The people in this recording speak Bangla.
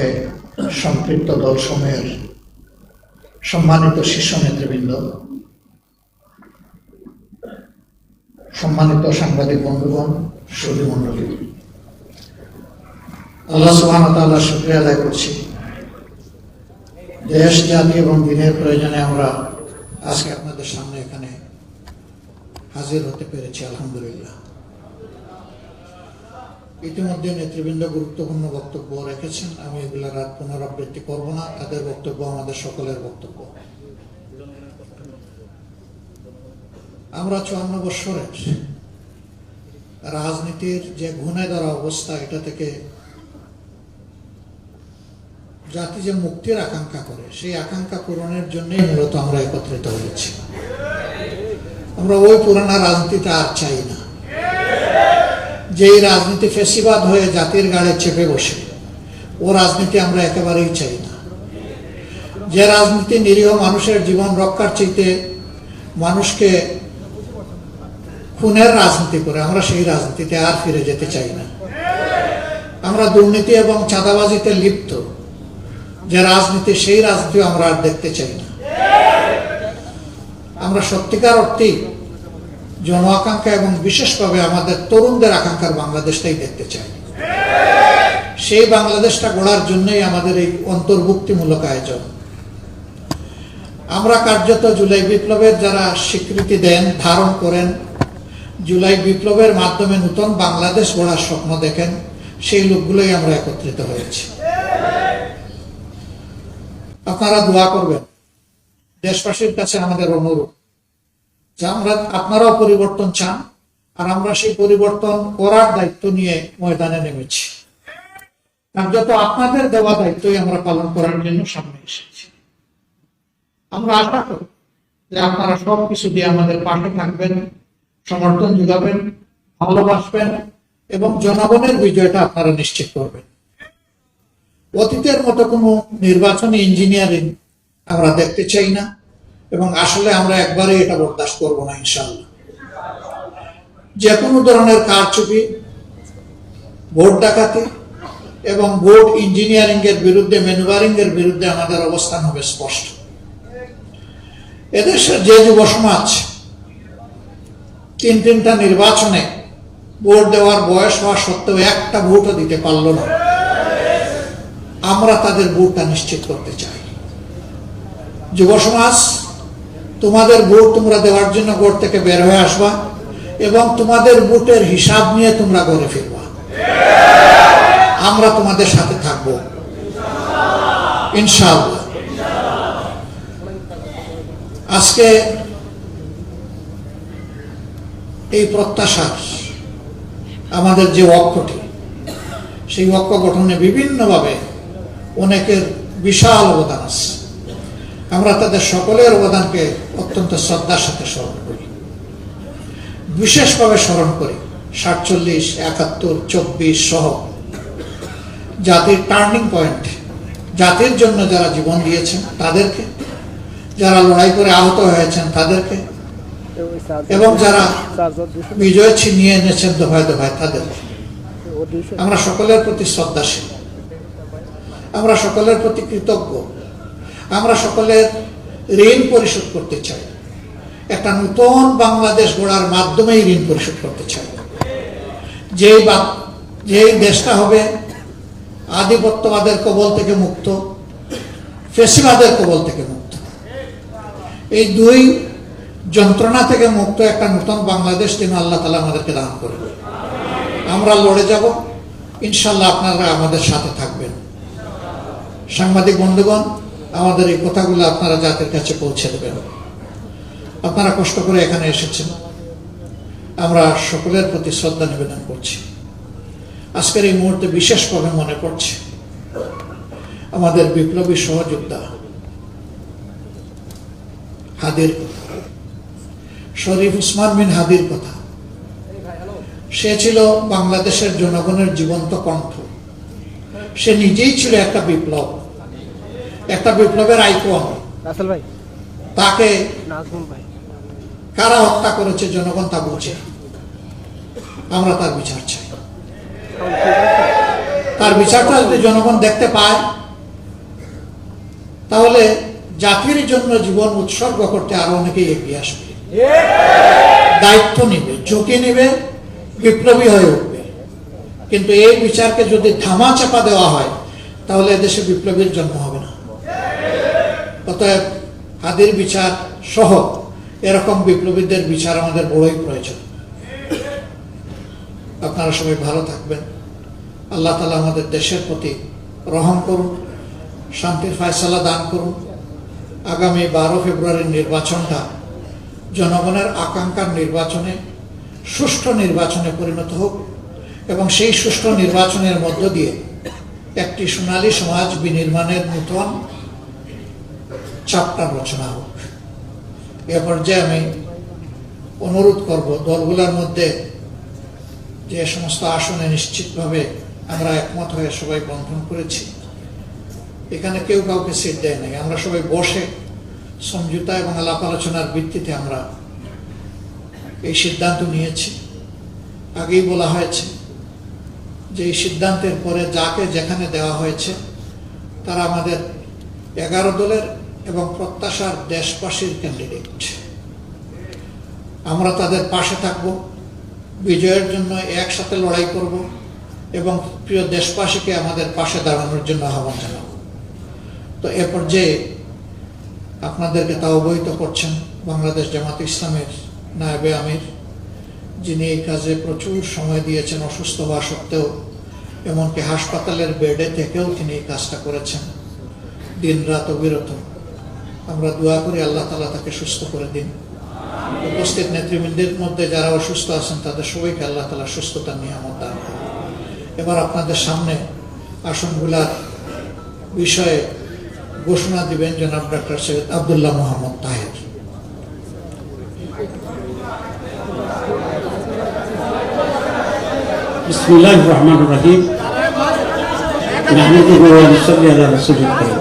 উপলক্ষে সম্পৃক্ত দলসমূহের সম্মানিত শীর্ষ নেতৃবৃন্দ, সম্মানিত সাংবাদিক বন্ধুগণ সুধী মণ্ডলী, আল্লাহ সুবহান তাআলা শুক্রিয়া আদায় করছি। দেশ, জাতি এবং দিনের প্রয়োজনে আমরা আজকে আপনাদের সামনে এখানে হাজির হতে পেরেছি, আলহামদুলিল্লাহ। ইতিমধ্যে নেতৃবৃন্দ গুরুত্বপূর্ণ বক্তব্য রেখেছেন। আমি এগুলার আর পুনরাবৃত্তি করব না। তাদের বক্তব্য আমাদের সকলের বক্তব্য। আমরা চুয়ান্ন বৎসরের রাজনীতির যে ঘুণে ধরা অবস্থা, এটা থেকে জাতি যে মুক্তির আকাঙ্ক্ষা করে, সেই আকাঙ্ক্ষা পূরণের জন্যই মূলত আমরা একত্রিত হয়েছি। আমরা ওই পুরানা রাজনীতিটা আর চাই না যেই রাজনীতি ফেসিবাদ হয়ে জাতির গাড়ে চেপে বসে, ও রাজনীতি আমরা একেবারেই চাই না। যে রাজনীতি নিরীহ মানুষের জীবন রক্ষার চাইতে মানুষকে খুনের রাজনীতি করে, আমরা সেই রাজনীতিতে আর ফিরে যেতে চাই না। আমরা দুর্নীতি এবং চাঁদাবাজিতে লিপ্ত, যে রাজনীতি, সেই রাজনীতি আমরা আর দেখতে চাই না। আমরা সত্যিকার অর্থেই জন আকাঙ্ক্ষা এবং বিশেষভাবে আমাদের তরুণদের আকাঙ্ক্ষার বাংলাদেশটাই দেখতে চাই। সেই বাংলাদেশটা গড়ার জন্যই আমাদের এই অন্তর্ভুক্তিমূলক আয়োজন। আমরা কার্যত জুলাই বিপ্লবের যারা স্বীকৃতি দেন, ধারণ করেন, জুলাই বিপ্লবের মাধ্যমে নতুন বাংলাদেশ গড়ার স্বপ্ন দেখেন, সেই লোকগুলোই আমরা একত্রিত হয়েছি। আপনারা দোয়া করবেন। দেশবাসীর কাছে আমাদের অনুরোধ। যে আমরা, আপনারাও পরিবর্তন চান, আর আমরা সেই পরিবর্তন করার দায়িত্ব নিয়ে ময়দানে নেমেছি। কার্যত আপনাদের দেওয়া দায়িত্বই আমরা পালন করার জন্য সামনে এসেছি। আমরা আশা করি যে আপনারা সব কিছু দিয়ে আমাদের পাশে থাকবেন, সমর্থন যোগাবেন, ভালোবাসবেন এবং জনগণের বিজয়টা আপনারা নিশ্চিত করবেন। অতীতের মতো কোনো নির্বাচনী ইঞ্জিনিয়ারিং আমরা দেখতে চাই না। এবং আসলে আমরা একবারে এটা বরদাস্ত করব না ইনশাল্লাহ যে কোনো ধরনের কারচুপি, ভোট ডাকাতি এবং ভোট ইঞ্জিনিয়ারিং এর বিরুদ্ধে ম্যানুভারিং এর বিরুদ্ধে আমাদের অবস্থান হবে স্পষ্ট। এদেশের যে যুব সমাজ তিন তিনটা নির্বাচনে ভোট দেওয়ার বয়স হওয়া সত্ত্বেও একটা ভোটও দিতে পারল না। আমরা তাদের ভোটটা নিশ্চিত করতে চাই। যুব সমাজ তোমাদের ভোট তোমরা দেওয়ার জন্য ভোট থেকে বের হয়ে আসবা এবং তোমাদের ভোটের হিসাব নিয়ে তোমরা ঘরে ফিরবা। আমরা তোমাদের সাথে থাকব। ইনশাআল্লাহ। আজকে এই প্রত্যাশার আমাদের যে অক্ষটি সেই অক্ষ গঠনে বিভিন্নভাবে অনেকের বিশাল অবদান আছে। আমরা তাদের সকলের অবদানকে অত্যন্ত শ্রদ্ধার সাথে স্মরণ করি। বিশেষভাবে স্মরণ করি, সাতচল্লিশ, একাত্তর, চব্বিশ সহ জাতির টার্নিং পয়েন্ট, জাতির জন্য যারা জীবন দিয়েছেন তাদেরকে, যারা লড়াই করে আহত হয়েছেন তাদেরকে, এবং যারা বিজয় ছিনিয়ে এনেছেন দফায় দফায় তাদের আমরা সকলের প্রতি শ্রদ্ধাশীল। আমরা সকলের প্রতি কৃতজ্ঞ। আমরা সকলের ঋণ পরিশোধ করতে চাই। একটা নতুন বাংলাদেশ গড়ার মাধ্যমেই ঋণ পরিশোধ করতে চাই। যেই বা যেই দেশটা হবে আধিপত্যবাদের কবল থেকে মুক্ত, ফেসিবাদের কবল থেকে মুক্ত। এই দুই যন্ত্রণা থেকে মুক্ত একটা নতুন বাংলাদেশ তিনি আল্লাহ তালা আমাদেরকে দান করবে আমরা লড়ে যাব। ইনশাল্লাহ আপনারা আমাদের সাথে থাকবেন। সাংবাদিক বন্ধুগণ আমাদের এই কথাগুলো আপনারা জাতির কাছে পৌঁছে দেবেন। আপনারা কষ্ট করে এখানে এসেছেন। আমরা সকলের প্রতি শ্রদ্ধা নিবেদন করছি। আজকের এই মুহূর্তে বিশেষভাবে মনে পড়ছে আমাদের বিপ্লবী সহযোদ্ধা হাদির কথা। শরীফ উসমান বিন হাদির কথা। সে ছিল বাংলাদেশের জনগণের জীবন্ত কণ্ঠ। সে নিজেই ছিল একটা বিপ্লব। একটা বিপ্লবের আইকন রাসেল তাকে কারা হত্যা করেছে জনগণ তা বুঝে আমরা তার বিচার চাই। তার বিচারটা যদি জনগণ দেখতে পায় তাহলে জাতির জন্য জীবন উৎসর্গ করতে আরও অনেকেই এগিয়ে আসবে। দায়িত্ব নিবে ঝুঁকি নিবে বিপ্লবী হয়ে উঠবে। কিন্তু এই বিচারকে যদি ধামা চাপা দেওয়া হয় তাহলে এদেশে বিপ্লবীর জন্ম হবে না। অতএব হাদির বিচার সহ এরকম বিপ্লবীদের বিচার আমাদের বড়ই প্রয়োজন। আপনারা সবাই ভালো থাকবেন। আল্লাহ তালা আমাদের দেশের প্রতি রহম করুন, শান্তির ফয়সালা দান করুন। আগামী বারো ফেব্রুয়ারির নির্বাচনটা জনগণের আকাঙ্ক্ষার নির্বাচনে, সুষ্ঠু নির্বাচনে পরিণত হোক এবং সেই সুষ্ঠু নির্বাচনের মধ্য দিয়ে একটি সোনালী সমাজ বিনির্মাণের নূতন চাপটা রচনা হোক। এ পর্যায়ে আমি অনুরোধ করব দলগুলোর মধ্যে যে সমস্ত আসনে নিশ্চিতভাবে আমরা একমত হয়ে সবাই বন্ধন করেছি। এখানে কেউ কাউকে সিট দেয় নাই। আমরা সবাই বসে সমঝোতা এবং আলাপ আলোচনার ভিত্তিতে আমরা এই সিদ্ধান্ত নিয়েছি। আগেই বলা হয়েছে যে এই সিদ্ধান্তের পরে যাকে যেখানে দেওয়া হয়েছে, তারা আমাদের এগারো দলের এবং প্রত্যাশার দেশবাসীর ক্যান্ডিডেট আমরা তাদের পাশে থাকব, বিজয়ের জন্য একসাথে লড়াই করব এবং প্রিয় দেশবাসীকে আমাদের পাশে দাঁড়ানোর জন্য আহ্বান জানাব। তো এ পর্যায়ে আপনাদেরকে তা অবহিত করছেন বাংলাদেশ জামাত ইসলামের নায়েবে আমির, যিনি এই কাজে প্রচুর সময় দিয়েছেন, অসুস্থ হওয়া সত্ত্বেও, এমনকি হাসপাতালের বেডে থেকেও তিনি এই কাজটা করেছেন। দিন রাত অবিরত। আমরা দোয়া করি আল্লাহ তালা তাকে সুস্থ করে দিন উপস্থিত নেতৃবৃন্দের মধ্যে যারা অসুস্থ আছেন তাদের সবাইকে আল্লাহ তালা সুস্থতা নিয়ে আমার দান করুন এবার আপনাদের সামনে আসনগুলার বিষয়ে ঘোষণা দিবেন জনাব ডক্টর সৈয়দ আবদুল্লাহ মোহাম্মদ তাহের بسم الله الرحمن الرحيم نحمده ونصلي على رسول الكريم